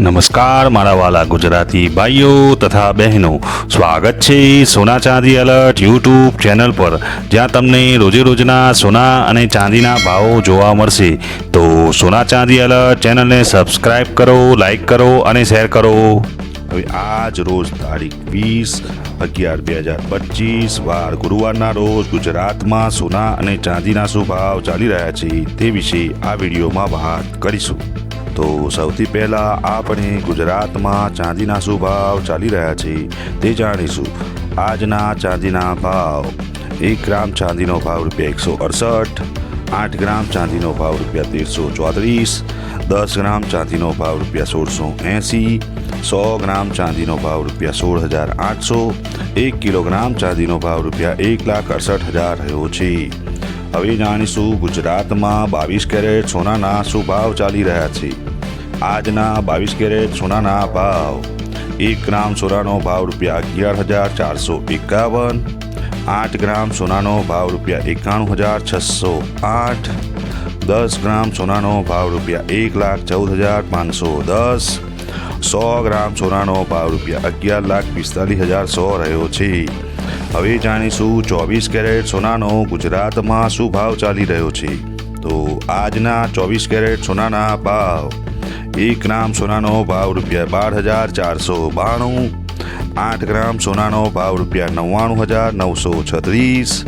નમસ્કાર, મારા વાલા ગુજરાતી ભાઈઓ તથા બહેનો. સ્વાગત છે સોના ચાંદી એલર્ટ યુટ્યુબ ચેનલ પર. જ્યાં તમને રોજે રોજના સોના અને ચાંદીના ભાવો જોવા મળશે. તો સોના ચાંદી એલર્ટ ચેનલને સબસ્ક્રાઇબ કરો લાઈક કરો અને શેર કરો. હવે આજ રોજ તારીખ વીસ અગિયાર બે હજાર પચીસ, વાર ગુરુવારના રોજ ગુજરાતમાં સોના અને ચાંદીના શું ભાવ ચાલી રહ્યા છે તે વિશે આ વિડીયોમાં વાત કરીશું. તો સૌથી પહેલા આપણે ગુજરાતમાં ચાંદીના શું ભાવ ચાલી રહ્યા છે તે જાણીશું. આજના ચાંદીના ભાવ, એક ગ્રામ ચાંદીનો ભાવ રૂપિયા એકસો અડસઠ, આઠ ગ્રામ ચાંદીનો ભાવ રૂપિયા તેરસો ચોત્રીસ, દસ ગ્રામ ચાંદીનો ભાવ રૂપિયા સોળસો એંસી, સો ગ્રામ ચાંદીનો ભાવ રૂપિયા સોળ હજાર આઠસો, એક કિલોગ્રામ ચાંદીનો ભાવ રૂપિયા એક લાખ અડસઠ હજાર રહ્યો છે. હવે જાણીશું ગુજરાતમાં બાવીસ કેરેટ સોનાના શું ભાવ ચાલી રહ્યા છે. આજના બાવીસ કેરેટ સોનાના ભાવ. એક ગ્રામ સોનાનો ભાવ રૂપિયા અગિયાર હજાર ચારસો એકાવન. આઠ ગ્રામ સોનાનો ભાવ રૂપિયા એકાણું હજાર છસો આઠ. દસ ગ્રામ સોનાનો ભાવ રૂપિયા એક લાખ ચૌદ હજાર પાંચસો દસ. સો ગ્રામ સોનાનો ભાવ રૂપિયા અગિયાર લાખ પિસ્તાલીસ હજાર સો રહ્યો છે. હવે જાણીશું ચોવીસ કેરેટ સોનાનો ગુજરાતમાં શું ભાવ ચાલી રહ્યો છે. તો આજના ચોવીસ કેરેટ સોનાના ભાવ. એક ગ્રામ સોનાનો ભાવ રૂપિયા બાર હજાર ચારસો બાણું. આઠ ગ્રામ સોનાનો ભાવ રૂપિયા નવ્વાણું હજાર નવસો છત્રીસ.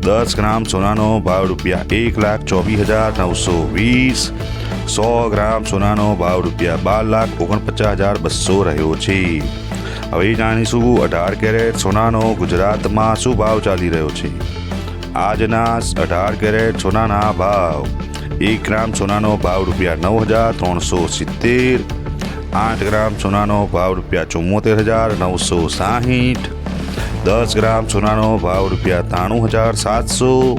દસ ગ્રામ સોનાનો ભાવ રૂપિયા એક લાખ ચોવીસ હજાર નવસો વીસ. સો ગ્રામ સોનાનો ભાવ રૂપિયા બાર લાખ ઓગણપચાસ હજાર બસો રહ્યો છે. હવે જાણીશું અઢાર કેરેટ સોનાનો ગુજરાતમાં શું ભાવ ચાલી રહ્યો છે. આજના અઢાર કેરેટ સોનાના ભાવ. એક ગ્રામ સોનાનો ભાવ રૂપિયા નવ હજાર ત્રણસો સિત્તેર. આઠ ગ્રામ સોનાનો ભાવ રૂપિયા ચુમ્મોતેર હજાર નવસો સાહીઠ. દસ ગ્રામ સોનાનો ભાવ રૂપિયા ત્રાણું હજાર સાતસો.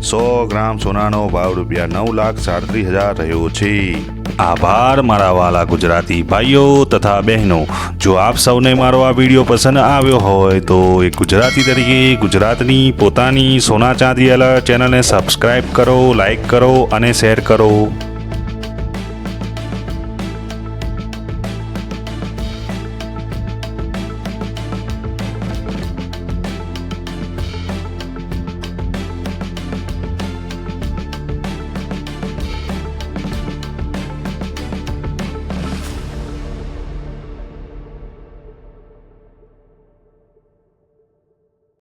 સો ગ્રામ સોનાનો ભાવ રૂપિયા નવ લાખ સાડત્રીસ હજાર રહ્યો છે. આભાર મારા વાલા ગુજરાતી ભાઈઓ તથા બહેનો. જો આપ સૌને મારો આ વીડિયો પસંદ આવ્યો હોય તો એક ગુજરાતી તરીકે ગુજરાતની પોતાની સોના ચાંદી અલર્ટ ચેનલને સબસ્ક્રાઈબ કરો લાઈક કરો અને શેર કરો.